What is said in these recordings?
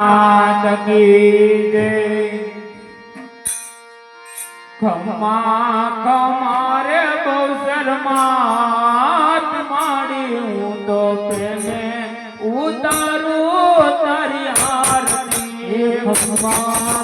આનંદી દે ખમા કમારે બહુ શરમાત માડી હું તો પ્રેમે ઉતારું તારી આરતી ખમા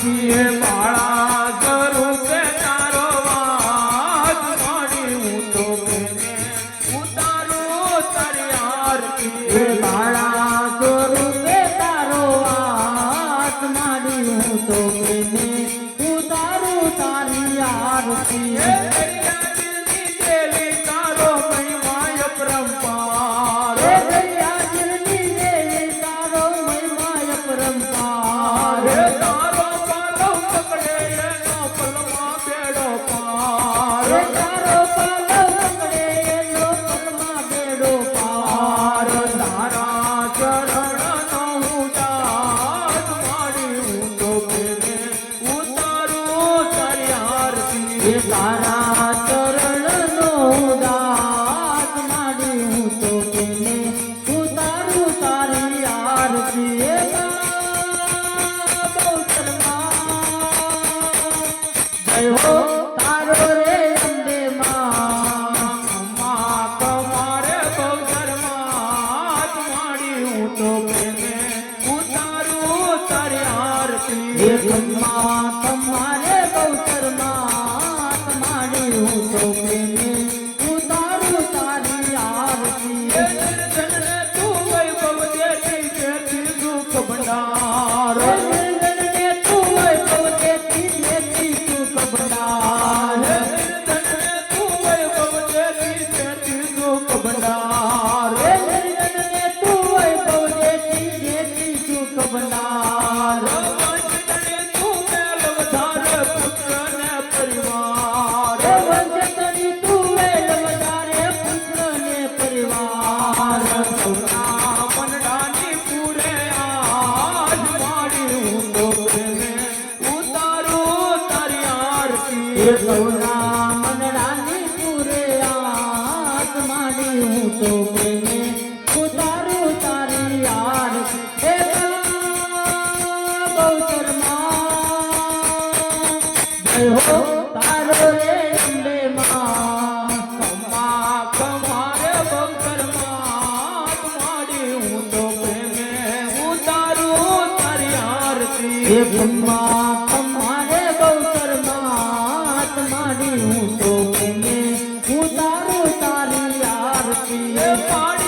છીએ માળા તારા ચરણ નો દાત માડી હું તો તેને ઉતારું તારી આરતી પ્રેમમાં તમારે બહુ શર્મા તમારી હું તો પ્રેમ. ભગવાન મનડાની પૂરે આત્માની હું તો પ્રેમે ઉતારું તારી યાર. એ બહુચરમાં જય હો તારો રે અંબે માં. કમા કમારે બહુચરમાં એ બ્રહ્મા பாடி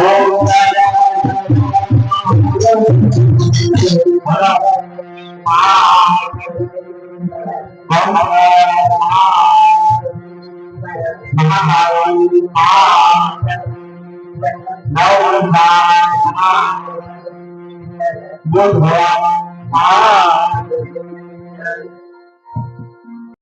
Oh, ભગવાન